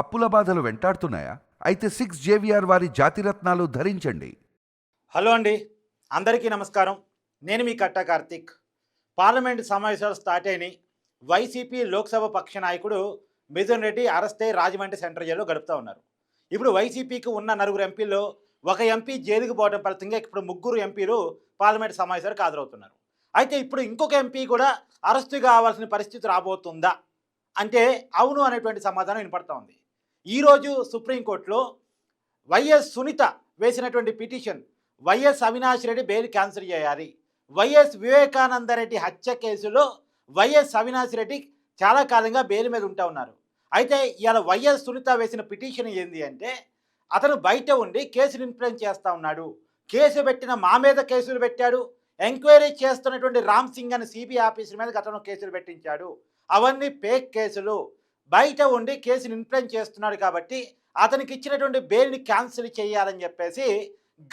అప్పుల బాధలు వెంటాడుతున్నాయా? అయితే సిక్స్ జేవిఆర్ వారి జాతిరత్నాలు ధరించండి. హలో అండి. అందరికీ నమస్కారం. నేను మీ కట్ట కార్తిక్. పార్లమెంట్ సమావేశాలు స్టార్ట్ అయినాయి. వైసీపీ లోక్సభ పక్ష నాయకుడు మిథున్ రెడ్డి అరెస్టే రాజమండ్రి సెంటర్ జైల్లో గడుపుతూ ఉన్నారు. ఇప్పుడు వైసీపీకి ఉన్న నలుగురు ఎంపీల్లో ఒక ఎంపీ జైలుకు పోవడం ఫలితంగా ఇప్పుడు ముగ్గురు ఎంపీలు పార్లమెంట్ సమావేశాలకు హాజరవుతున్నారు. అయితే ఇప్పుడు ఇంకొక ఎంపీ కూడా అరెస్టు కావాల్సిన పరిస్థితి రాబోతుందా? అంటే అవును అనేటువంటి సమాధానం వినపడతా ఉంది. ఈరోజు సుప్రీంకోర్టులో వైఎస్ సునీత వేసినటువంటి petition YS Avinash Reddy bail cancel చేయాలి. వైఎస్ వివేకానంద రెడ్డి హత్య కేసులో వైఎస్ అవినాష్ రెడ్డి చాలా కాలంగా బెయిల్ మీద ఉంటా ఉన్నారు. అయితే ఇవాళ వైఎస్ సునీత వేసిన పిటిషన్ ఏంది అంటే అతను బయట ఉండి కేసును ఇన్ఫ్లుయెన్స్ చేస్తూ ఉన్నాడు. కేసు పెట్టిన మా మీద కేసులు పెట్టాడు. ఎంక్వైరీ చేస్తున్నటువంటి రామ్ సింగ్ అని సిబిఐ ఆఫీసర్ మీద గతంలో కేసులు పెట్టించాడు. అవన్నీ పేక్ కేసులు. బయట ఉండి కేసును ఇన్ఫ్లుయెన్స్ చేస్తున్నాడు కాబట్టి అతనికి ఇచ్చినటువంటి బెయిల్ని క్యాన్సిల్ చేయాలని చెప్పేసి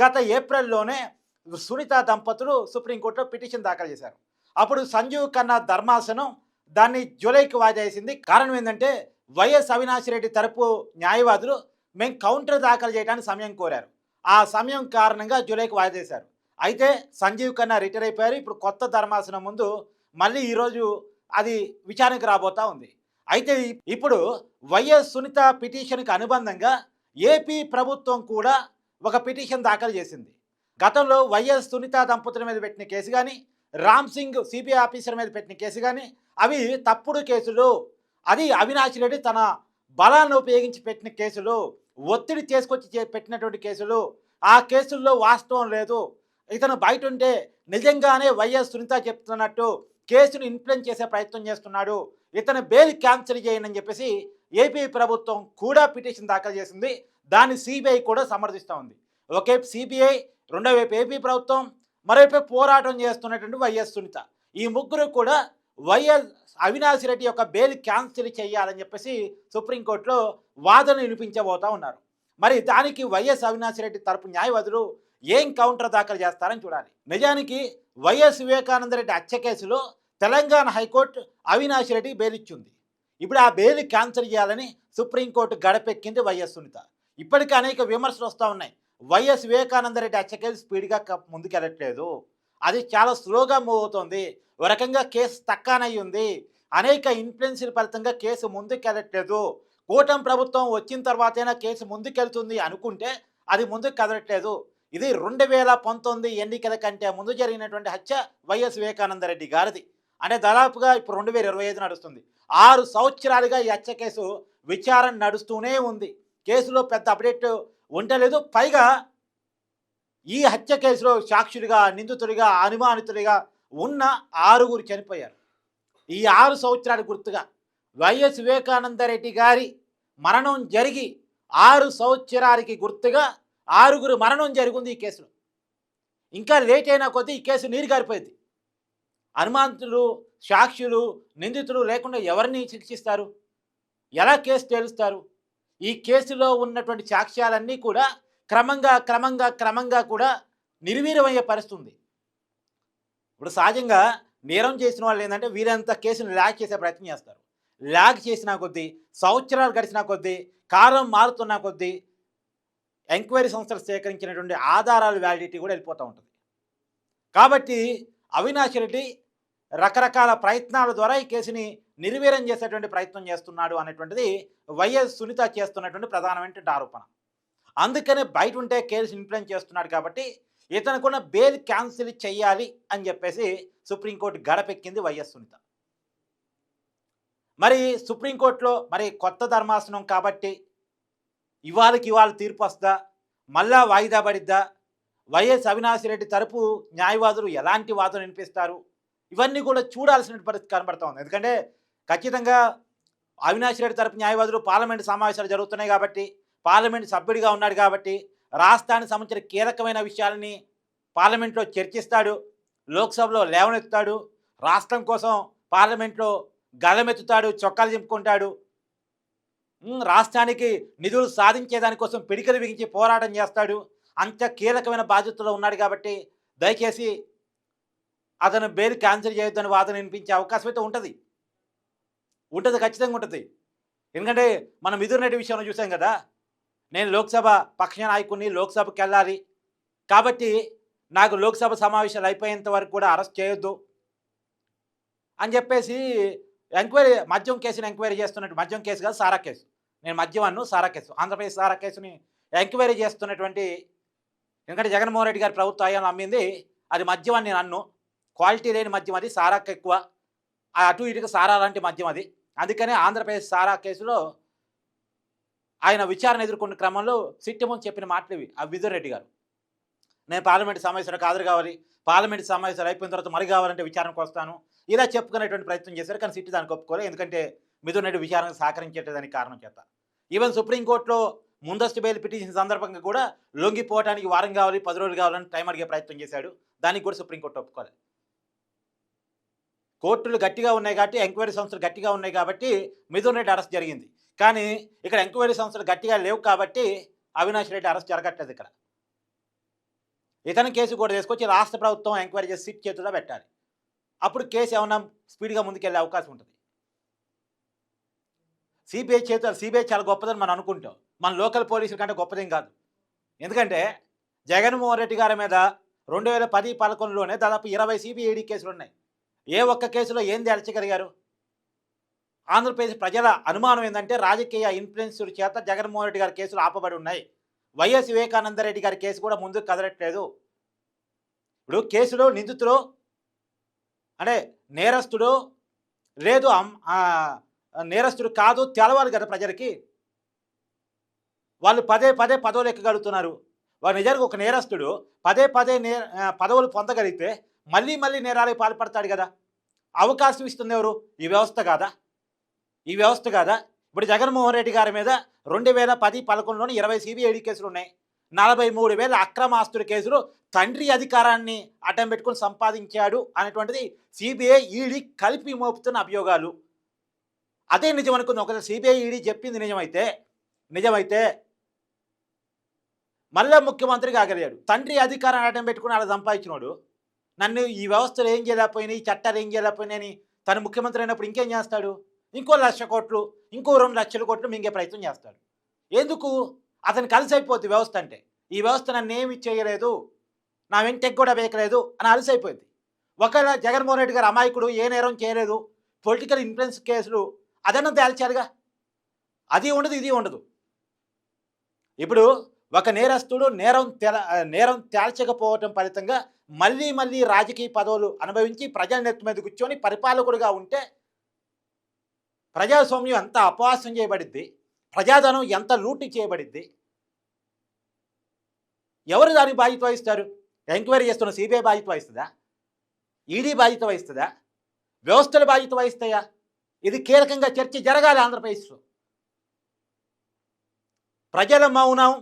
గత ఏప్రిల్లోనే సునీత దంపతులు సుప్రీంకోర్టులో పిటిషన్ దాఖలు చేశారు. అప్పుడు సంజీవ్ ఖన్నా ధర్మాసనం దాన్ని జూలైకి వాయిదా వేసింది కారణం ఏంటంటే వైఎస్ అవినాష్ రెడ్డి తరపు న్యాయవాదులు మేము కౌంటర్ దాఖలు చేయడానికి సమయం కోరారు. ఆ సమయం కారణంగా జూలైకి వాయిదేశారు. అయితే సంజీవ్ ఖన్నా రిటైర్ అయిపోయారు. ఇప్పుడు కొత్త ధర్మాసనం ముందు మళ్ళీ ఈరోజు అది విచారణకు రాబోతా ఉంది. అయితే ఇప్పుడు వైఎస్ సునీత పిటిషన్కి అనుబంధంగా ఏపీ ప్రభుత్వం కూడా ఒక పిటిషన్ దాఖలు చేసింది. గతంలో వైఎస్ సునీత దంపతుల మీద పెట్టిన కేసు కానీ రామ్ సింగ్ సిబిఐ ఆఫీసర్ మీద పెట్టిన కేసు కానీ అవి తప్పుడు కేసులు. అది అవినాష్ రెడ్డి తన బలాన్ని ఉపయోగించి పెట్టిన కేసులు ఒత్తిడి చేసుకొచ్చి చే- పెట్టినటువంటి కేసులు. ఆ కేసుల్లో వాస్తవం లేదు. ఇతను బయట ఉంటే నిజంగానే వైఎస్ సునీత చెప్తున్నట్టు కేసును ఇన్ఫ్లుయెన్స్ చేసే ప్రయత్నం చేస్తున్నాడు. ఇతను బెయిల్ క్యాన్సిల్ చేయనని చెప్పేసి ఏపీ ప్రభుత్వం కూడా పిటిషన్ దాఖలు చేసింది. దాన్ని సిబిఐ కూడా సమర్థిస్తూ ఉంది. ఒకవైపు సిబిఐ రెండో వైపు ఏపీ ప్రభుత్వం మరోవైపు పోరాటం చేస్తున్నటువంటి వైఎస్ సునీత. ఈ ముగ్గురు కూడా వైఎస్ అవినాష్ రెడ్డి యొక్క బెయిల్ క్యాన్సిల్ చేయాలని చెప్పేసి సుప్రీంకోర్టులో వాదన వినిపించబోతా ఉన్నారు. మరి దానికి వైఎస్ అవినాష్ రెడ్డి తరపు న్యాయవాదులు ఏం కౌంటర్ దాఖలు చేస్తారని చూడాలి. నిజానికి వైఎస్ వివేకానంద రెడ్డి హత్య కేసులో తెలంగాణ హైకోర్టు అవినాష్ రెడ్డి బెయిలిచ్చింది ఇప్పుడు ఆ బెయిల్ క్యాన్సిల్ చేయాలని సుప్రీంకోర్టు గడపెక్కింది వైఎస్ సునీత. ఇప్పటికీ అనేక విమర్శలు వస్తూ ఉన్నాయి. వైఎస్ వివేకానంద రెడ్డి హత్య కేసు స్పీడ్గా ముందుకెళ్ళట్లేదు. అది చాలా స్లోగా మూవ్ అవుతుంది. ఒక రకంగా కేసు తక్కనయ్యి ఉంది అనేక ఇన్ఫ్లుయెన్స్ల ఫలితంగా కేసు ముందుకెళ్ళట్లేదు. కూటమి ప్రభుత్వం వచ్చిన తర్వాతైనా కేసు ముందుకెళ్తుంది అనుకుంటే అది ముందుకు కదలట్లేదు. ఇది రెండు వేల పంతొమ్మిది ఎన్నికల కంటే ముందు జరిగినటువంటి హత్య వైఎస్ వివేకానంద రెడ్డి గారిది. అంటే దాదాపుగా ఇప్పుడు రెండు వేల ఇరవై ఐదు నడుస్తుంది. ఆరు సంవత్సరాలుగా ఈ హత్య కేసు విచారణ నడుస్తూనే ఉంది. కేసులో పెద్ద అప్డేట్ ఉండలేదు. పైగా ఈ హత్య కేసులో సాక్షులుగా నిందితుడిగా అనుమానితుడిగా ఉన్న ఆరుగురు చనిపోయారు. ఈ ఆరు సంవత్సరాల గుర్తుగా వైఎస్ వివేకానంద రెడ్డి గారి మరణం జరిగి ఆరు సంవత్సరాలకి గుర్తుగా ఆరుగురు మరణం జరిగింది ఈ కేసులో. ఇంకా లేట్ అయినా కొద్దీ ఈ కేసు నీరు గారిపోయింది. అనుమానితులు సాక్షులు నిందితులు లేకుండా ఎవరిని శిక్షిస్తారు? ఎలా కేసు తేలుస్తారు? ఈ కేసులో ఉన్నటువంటి సాక్ష్యాలన్నీ కూడా క్రమంగా క్రమంగా క్రమంగా కూడా నిర్వీర్యమయ్యే పరిస్థితి ఉంది ఇప్పుడు సహజంగా నేరం చేసిన వాళ్ళు ఏంటంటే వీరంతా కేసును ల్యాగ్ చేసే ప్రయత్నం చేస్తారు. ల్యాగ్ చేసిన కొద్దీ సంవత్సరాలు గడిచిన కొద్దీ కాలం మారుతున్న కొద్దీ ఎంక్వైరీ సంస్థలు సేకరించినటువంటి ఆధారాలు వ్యాలిడిటీ కూడా వెళ్ళిపోతూ ఉంటుంది. కాబట్టి అవినాష్ రెడ్డి రకరకాల ప్రయత్నాల ద్వారా ఈ కేసుని నిర్వీర్యం చేసేటువంటి ప్రయత్నం చేస్తున్నాడు అనేటువంటిది వైఎస్ సునీత చేస్తున్నటువంటి ప్రధానమైనటువంటి ఆరోపణ. అందుకనే బయట ఉంటే కేసు ఇన్ఫ్లుయెన్స్ చేస్తున్నాడు కాబట్టి ఇతనుకున్న బెయిల్ క్యాన్సిల్ చేయాలి అని చెప్పేసి సుప్రీంకోర్టు గడపెక్కింది వైఎస్ సునీత. మరి సుప్రీంకోర్టులో మరి కొత్త ధర్మాసనం కాబట్టి ఇవాళకి ఇవాళ తీర్పు వస్తుందా? మళ్ళా వాయిదా పడిద్దా? వైఎస్ అవినాష్ రెడ్డి తరపు న్యాయవాదులు ఎలాంటి వాదన వినిపిస్తారు? ఇవన్నీ కూడా చూడాల్సిన పరిస్థితి కనబడతా ఉంది. ఎందుకంటే ఖచ్చితంగా అవినాష్ రెడ్డి తరపు న్యాయవాదులు పార్లమెంట్ సమావేశాలు జరుగుతున్నాయి కాబట్టి పార్లమెంట్ సభ్యుడిగా ఉన్నాడు కాబట్టి రాష్ట్రానికి సంబంధించిన కీలకమైన విషయాలని పార్లమెంట్లో చర్చిస్తాడు లోక్సభలో లేవనెత్తుతాడు రాష్ట్రం కోసం పార్లమెంట్లో గలమెత్తుతాడు చొక్కాలు చింపుకుంటాడు రాష్ట్రానికి నిధులు సాధించే దానికోసం పిడికలు బిగించి పోరాటం చేస్తాడు అంత కీలకమైన బాధ్యతలో ఉన్నాడు కాబట్టి దయచేసి అతను బెయిల్ క్యాన్సిల్ చేయొద్దని వాదన వినిపించే అవకాశం అయితే ఉంటుంది. ఉంటుంది ఖచ్చితంగా ఉంటుంది. ఎందుకంటే మనం మిథున్ రెడ్డి విషయంలో చూసాం కదా నేను లోక్సభ పక్ష నాయకుడిని లోక్సభకి వెళ్ళాలి. కాబట్టి నాకు లోక్సభ సమావేశాలు అయిపోయేంత వరకు కూడా అరెస్ట్ చేయొద్దు అని చెప్పేసి ఎంక్వైరీ మద్యం కేసుని ఎంక్వైరీ చేస్తున్నట్టు మద్యం కేసు కాదు సారా కేసు. నేను మద్యం అన్ను సారా కేసు. ఆంధ్రప్రదేశ్ సారా కేసుని ఎంక్వైరీ చేస్తున్నటువంటి ఎందుకంటే జగన్మోహన్ రెడ్డి గారి ప్రభుత్వ హయాంలో అమ్మింది. అది మద్యం అని నేను అన్ను. క్వాలిటీ లేని మద్యం అది సారాకు ఎక్కువ. అటు ఇటుకు సారా లాంటి మద్యం అది. అందుకనే ఆంధ్రప్రదేశ్ సారా కేసులో ఆయన విచారణ ఎదుర్కొన్న క్రమంలో సిట్టి చెప్పిన మాటలు ఇవి. ఆ విధుర్ గారు. నేను పార్లమెంట్ సమావేశాలకు హాజరు కావాలి పార్లమెంట్ సమావేశాలు అయిపోయిన తర్వాత మరి కావాలంటే విచారణకు వస్తాను. ఇలా చెప్పుకునేటువంటి ప్రయత్నం చేశారు కానీ సిట్టి దానికి ఒప్పుకోలేదు ఎందుకంటే మిథున్ రెడ్డి విచారణకు సహకరించేటదానికి కారణం చేత. ఈవెన్ సుప్రీంకోర్టులో ముందస్తు బెయిల్ పిటిషన్ సందర్భంగా కూడా లొంగిపోవడానికి వారం కావాలి పది రోజులు కావాలని టైం అడిగే ప్రయత్నం చేశాడు. దానికి కూడా సుప్రీంకోర్టు ఒప్పుకోలేదు కోర్టులు గట్టిగా ఉన్నాయి కాబట్టి ఎంక్వైరీ సంస్థలు గట్టిగా ఉన్నాయి కాబట్టి మిథున్ రెడ్డి అరెస్ట్ జరిగింది. కానీ ఇక్కడ ఎంక్వైరీ సంస్థలు గట్టిగా లేవు కాబట్టి అవినాష్ రెడ్డి అరెస్ట్ జరగట్లేదు ఇక్కడ. ఇతని కేసు కూడా తీసుకొచ్చి రాష్ట్ర ప్రభుత్వం ఎంక్వైరీ చేసి సిట్ చేతుల్లో పెట్టాలి. అప్పుడు కేసు ఏమన్నా స్పీడ్గా ముందుకెళ్ళే అవకాశం ఉంటుంది. సిబిఐ చేతులు సిబిఐ చాలా గొప్పదని మనం అనుకుంటాం. మన లోకల్ పోలీసుల కంటే గొప్పదేం కాదు. ఎందుకంటే జగన్మోహన్ రెడ్డి గారి మీద రెండు వేల పది పదకొండులోనే దాదాపు ఇరవై సిబిఐడి కేసులు ఉన్నాయి. ఏ ఒక్క కేసులో ఏం తేల్చగలిగారు? ఆంధ్రప్రదేశ్ ప్రజల అనుమానం ఏంటంటే రాజకీయ ఇన్ఫ్లుయెన్స్ చేత జగన్మోహన్ రెడ్డి గారి కేసులు ఆపబడి ఉన్నాయి. వైఎస్ వివేకానంద రెడ్డి గారి కేసు కూడా ముందుకు కదలట్లేదు. ఇప్పుడు కేసులో నిందితుడు అంటే నేరస్తుడు లేదు నేరస్తుడు కాదు తెలవాలి కదా ప్రజలకి. వాళ్ళు పదే పదే పదవులు ఎక్కగలుగుతున్నారు. వారు నిజానికి ఒక నేరస్తుడు. పదే పదే నే పదవులు పొందగలిగితే మళ్ళీ మళ్ళీ నేరాలకు పాల్పడతాడు కదా. అవకాశం ఇస్తుంది ఎవరు? ఈ వ్యవస్థ కాదా? ఈ వ్యవస్థ కాదా? ఇప్పుడు జగన్మోహన్ రెడ్డి గారి మీద రెండు వేల పది పదకొండులోని ఇరవై సిబిఐడి కేసులు ఉన్నాయి. నలభై మూడు వేల అక్రమ ఆస్తుల కేసులు తండ్రి అధికారాన్ని అడ్డం పెట్టుకుని సంపాదించాడు అనేటువంటిది సిబిఐ ఈడీ కలిపి మోపుతున్న అభియోగాలు. అదే నిజం అనుకుంది. ఒకవేళ సిబిఐ ఈడీ చెప్పింది నిజమైతే నిజమైతే మళ్ళా ముఖ్యమంత్రి కాగలిగాడు. తండ్రి అధికారాన్ని అడ్డం పెట్టుకుని అలా సంపాదించినోడు నన్ను ఈ వ్యవస్థలు ఏం చేయలేకపోయినాయి ఈ చట్టాలు ఏం చేయలేకపోయినాయని తను ముఖ్యమంత్రి అయినప్పుడు ఇంకేం చేస్తాడు? ఇంకో లక్ష కోట్లు ఇంకో రెండు లక్షల కోట్లు మింగే ప్రయత్నం చేస్తాడు. ఎందుకు? అతను కలిసి అయిపోద్ది వ్యవస్థ అంటే. ఈ వ్యవస్థ నన్ను ఏమి చేయలేదు నా వెంటకి కూడా వేయకలేదు అని అలసైపోయింది ఒకవేళ జగన్మోహన్ రెడ్డి గారు అమాయకుడు ఏ నేరం చేయలేదు పొలిటికల్ ఇన్ఫ్లుయెన్స్ కేసులు అదనం తేల్చారుగా? అది ఉండదు ఇది ఉండదు. ఇప్పుడు ఒక నేరస్తుడు నేరం తెల నేరం తేల్చకపోవటం ఫలితంగా మళ్ళీ మళ్ళీ రాజకీయ పదవులు అనుభవించి ప్రజల నెత్తి మీద కూర్చొని పరిపాలకుడుగా ఉంటే ప్రజాస్వామ్యం ఎంత అపవాసం చేయబడిద్ది? ప్రజాధనం ఎంత లూటి చేయబడిద్ది? ఎవరు దానికి బాధ్యత వహిస్తారు? ఎంక్వైరీ చేస్తున్న సిబిఐ బాధ్యత వహిస్తుందా? ఈడీ బాధ్యత వహిస్తుందా? వ్యవస్థలు బాధ్యత వహిస్తాయా? ఇది కీలకంగా చర్చ జరగాలి ఆంధ్రప్రదేశ్లో. ప్రజల మౌనం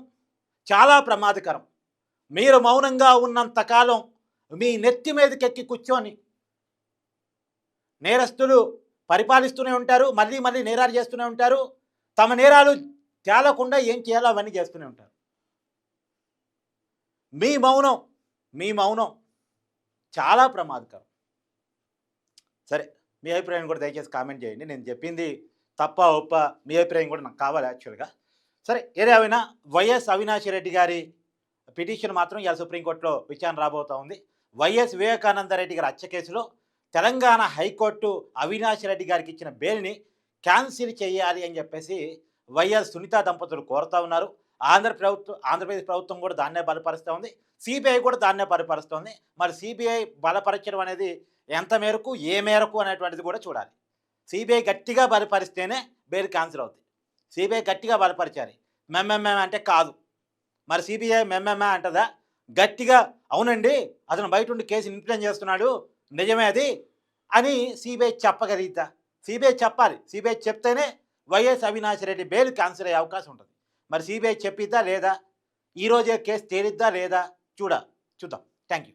చాలా ప్రమాదకరం. మీరు మౌనంగా ఉన్నంతకాలం మీ నెత్తి మీదకెక్కి కూర్చొని నేరస్తులు పరిపాలిస్తూనే ఉంటారు మళ్ళీ మళ్ళీ నేరాలు చేస్తూనే ఉంటారు తమ నేరాలు తేలకుండా ఏం చేయాలో అవన్నీ చేస్తూనే ఉంటారు. మీ మౌనం మీ మౌనం చాలా ప్రమాదకరం. సరే మీ అభిప్రాయం కూడా దయచేసి కామెంట్ చేయండి. నేను చెప్పింది తప్ప ఒప్ప? మీ అభిప్రాయం కూడా నాకు కావాలి యాక్చువల్గా. సరే ఏదేమైనా వైఎస్ అవినాష్ రెడ్డి గారి పిటిషన్ మాత్రం ఇలా సుప్రీంకోర్టులో విచారణ రాబోతూ ఉంది. వైఎస్ వివేకానంద రెడ్డి గారి హత్య కేసులో తెలంగాణ హైకోర్టు అవినాష్ రెడ్డి గారికి ఇచ్చిన బెయిల్ని క్యాన్సిల్ చేయాలి అని చెప్పేసి వైఎస్ సునీత దంపతులు కోరుతా ఉన్నారు. ఆంధ్ర ప్రభుత్వం ఆంధ్రప్రదేశ్ ప్రభుత్వం కూడా దాన్నే బలపరుస్తూ ఉంది. సిబిఐ కూడా దాన్నే బలపరుస్తుంది మరి సిబిఐ బలపరచడం అనేది ఎంత మేరకు ఏ మేరకు అనేటువంటిది కూడా చూడాలి. సిబిఐ గట్టిగా బలపరిస్తేనే బెయిల్ క్యాన్సిల్ అవుతుంది సిబిఐ గట్టిగా బలపరిచాలి మెమ్మెమ్మె అంటే కాదు. మరి సిబిఐ మెమ్మెమ్మె అంటదా? గట్టిగా అవునండి అతను బయట ఉండి కేసు ఇన్ఫ్లుయెన్స్ చేస్తున్నాడు నిజమే అది అని సిబిఐ చెప్పగలిగిద్దా సిబిఐ చెప్పాలి. సిబిఐ చెప్తేనే YS Avinash Reddy bail cancel అయ్యే అవకాశం ఉంటుంది. మరి సిబిఐ చెప్పిద్దా లేదా? ఈరోజే కేసు తేలిద్దా లేదా? చూడ చూద్దాం. Thank you